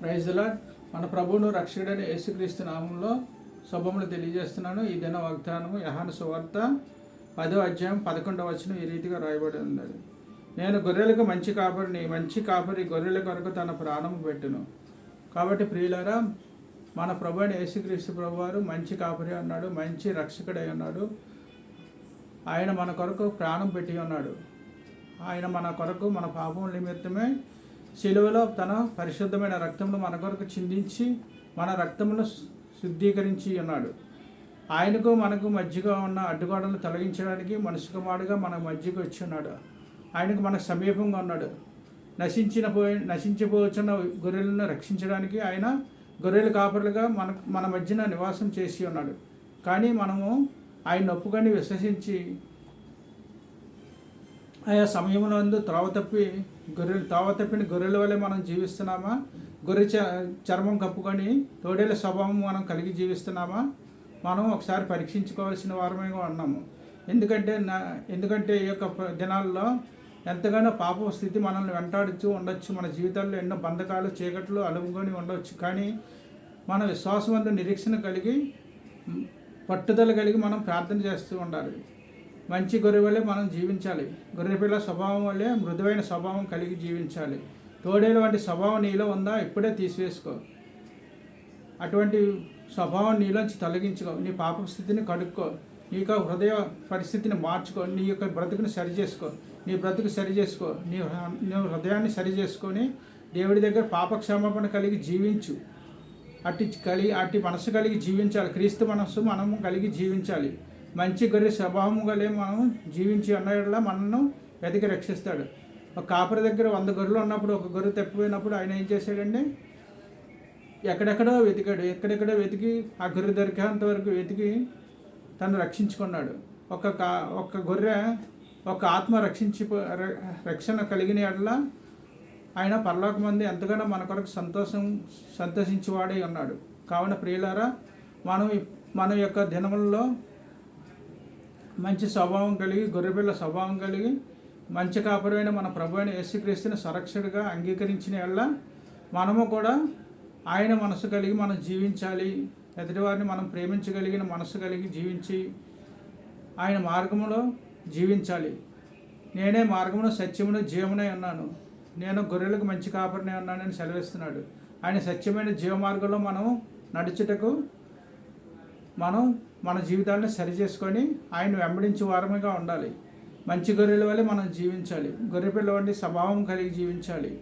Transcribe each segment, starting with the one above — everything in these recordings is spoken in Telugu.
ప్రైజ్లా మన ప్రభువును రక్షకుడైన యేసుక్రీస్తు నామంలో శుభములు తెలియజేస్తున్నాను. ఈ దిన వాగ్దానము యహాను సువార్త పదో అధ్యాయం పదకొండవ వచనం ఈ రీతిగా రాయబడి ఉన్నది. నేను గొర్రెలకు మంచి కాపరిని మంచి కాపరి గొర్రెల కొరకు తన ప్రాణం పెట్టును. కాబట్టి ప్రియులారా మన ప్రభు అయిన యేసుక్రీస్తు ప్రభు వారు మంచి కాపరి అన్నాడు మంచి రక్షకుడై ఉన్నాడు. ఆయన మన కొరకు ప్రాణం పెట్టి ఉన్నాడు. ఆయన మన కొరకు మన పాపం నిమిత్తమే శిలువలో తన పరిశుద్ధమైన రక్తమును మన కొరకు చిందించి మన రక్తమును శుద్ధీకరించి ఉన్నాడు. ఆయనకు మనకు మధ్యగా ఉన్న అడ్డుగోడలను తొలగించడానికి మనసు కుమారుడుగా మన మధ్యకు వచ్చి ఉన్నాడు. ఆయనకు మనకు సమీపంగా ఉన్నాడు. నశించిన పోయి నశించిపోవచ్చున్న గొర్రెలను రక్షించడానికి ఆయన గొర్రెల కాపరులుగా మన మన మధ్యన నివాసం చేసి ఉన్నాడు. కానీ మనము ఆయన ఒప్పుకొని విశ్వసించి ఆయా సమయంలో త్రోవ తప్పి గొర్రెలు త్రోవ తప్పిన గొర్రెల వలె మనం జీవిస్తున్నామా? గొర్రె చ చర్మం కప్పుకొని తోడేల స్వభావం మనం కలిగి జీవిస్తున్నామా? మనం ఒకసారి పరీక్షించుకోవాల్సిన వారమే ఉన్నాము ఎందుకంటే నా ఎందుకంటే ఈ యొక్క దినాల్లో ఎంతగానో పాప స్థితి మనల్ని వెంటాడుతూ ఉండొచ్చు. మన జీవితాల్లో ఎన్నో బంధకాలు చీకట్లు అలుముకొని ఉండవచ్చు కానీ మన విశ్వాసవంత నిరీక్షణ కలిగి పట్టుదల కలిగి మనం ప్రార్థన చేస్తూ ఉండాలి. మంచి గొర్రె వల్లే మనం జీవించాలి. గొర్రెపిల్ల స్వభావం వల్లే మృదువైన స్వభావం కలిగి జీవించాలి. తోడేలు వంటి స్వభావం నీలో ఉందా? ఇప్పుడే తీసివేసుకో. అటువంటి స్వభావం నీలోంచి తొలగించుకో. నీ పాప స్థితిని కడుక్కో నీ యొక్క హృదయ పరిస్థితిని మార్చుకో. నీ యొక్క బ్రతుకుని సరి చేసుకో నీ బ్రతుకు సరి చేసుకో నీ నీ హృదయాన్ని సరి చేసుకొని దేవుడి దగ్గర పాప క్షమాపణ కలిగి జీవించు. అట్టి కలిగి అట్టి మనసు కలిగి జీవించాలి. క్రీస్తు మనస్సు మనము కలిగి జీవించాలి. మంచి గొర్రె స్వభావము గలే మనం జీవించి అన్నట్లా మనను వెతికి రక్షిస్తాడు. ఒక కాపరి దగ్గర వంద గొర్రెలు ఉన్నప్పుడు ఒక గొర్రె తప్పిపోయినప్పుడు ఆయన ఏం చేశాడండి? ఎక్కడెక్కడో వెతికాడు. ఎక్కడెక్కడో వెతికి ఆ గొర్రె దొరికేంత వరకు వెతికి తను రక్షించుకున్నాడు. ఒక కా ఒక గొర్రె ఒక ఆత్మ రక్షించి రక్షణ కలిగిన ఎడల ఆయన పరలోక మంది ఎంతగానో మన కొరకు సంతోషం సంతోషించేవాడై ఉన్నాడు. కావున ప్రియులారా మనం మన యొక్క దినములలో మంచి స్వభావం కలిగి గొర్రెపిల్ల స్వభావం కలిగి మంచి కాపురమైన మన ప్రభు అయిన యేసుక్రీస్తుని సురక్షుడిగా అంగీకరించిన ఎడల మనము కూడా ఆయన మనసు కలిగి మనం జీవించాలి. ఎదుటివారిని మనం ప్రేమించగలిగిన మనసు కలిగి జీవించి ఆయన మార్గములో జీవించాలి. నేనే మార్గమును సత్యమును జీవమునై ఉన్నాను. నేను గొర్రెలకు మంచి కాపరినే ఉన్నానని సెలవిస్తున్నాడు. ఆయన సత్యమైన జీవ మార్గంలో మనం నడుచుటకు మనం మన జీవితాన్ని సరి చేసుకొని ఆయన వెంబడించే వారముగా ఉండాలి. మంచి గొర్రెల వల్ల మనం జీవించాలి. గొర్రెపిల్ల వంటి స్వభావం కలిగి జీవించాలి.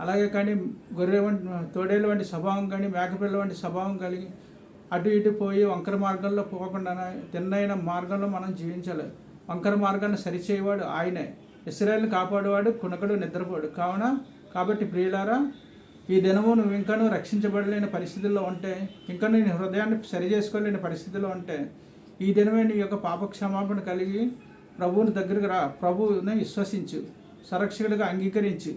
అలాగే కానీ గొర్రె వంటి తోడేళ్ళ వంటి స్వభావం కానీ మేకపిల్ల వంటి స్వభావం కలిగి అటు ఇటు పోయి వంకర మార్గంలో పోకుండా తిన్నైన మార్గంలో మనం జీవించాలి. వంకర మార్గాన్ని సరిచేయవాడు ఆయనే. ఇస్రాయల్ని కాపాడేవాడు కునకడు నిద్రపోడు. కావున? కాబట్టి ప్రియులారా ఈ దినము నువ్వు ఇంకాను రక్షించబడలేని పరిస్థితుల్లో ఉంటే ఇంకా నేను హృదయాన్ని సరి చేసుకోలేని పరిస్థితిలో ఉంటే ఈ దినమే నీ యొక్క పాప క్షమాపణ కలిగి ప్రభువుని దగ్గరికి రా ప్రభువుని విశ్వసించు సంరక్షకుడిగా అంగీకరించి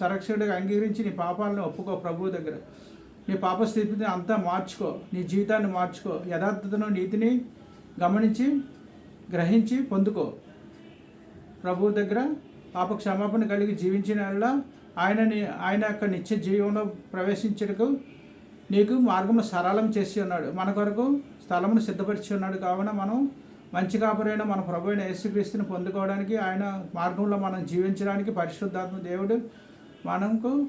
సంరక్షకుడిగా అంగీకరించి నీ పాపాలను ఒప్పుకో ప్రభువు దగ్గర. నీ పాప స్థితిని అంతా మార్చుకో నీ జీవితాన్ని మార్చుకో యథార్థతను నీతిని గమనించి గ్రహించి పొందుకో. ప్రభువు దగ్గర క్షమాపణ కలిగి జీవించిన ఆయన ఆయన యొక్క నిత్య జీవంలో ప్రవేశించటకు నీకు మార్గము సరళం చేసి ఉన్నాడు. మన కొరకు స్థలమును సిద్ధపరిచి ఉన్నాడు. కావున మనం మంచి కాపురైన మన ప్రభు అయిన యేసుక్రీస్తుని పొందుకోవడానికి ఆయన మార్గంలో మనం జీవించడానికి పరిశుద్ధాత్మ దేవుడు మనకు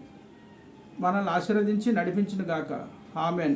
మనల్ని ఆశీర్వదించి నడిపించిన గాక ఆమెన్.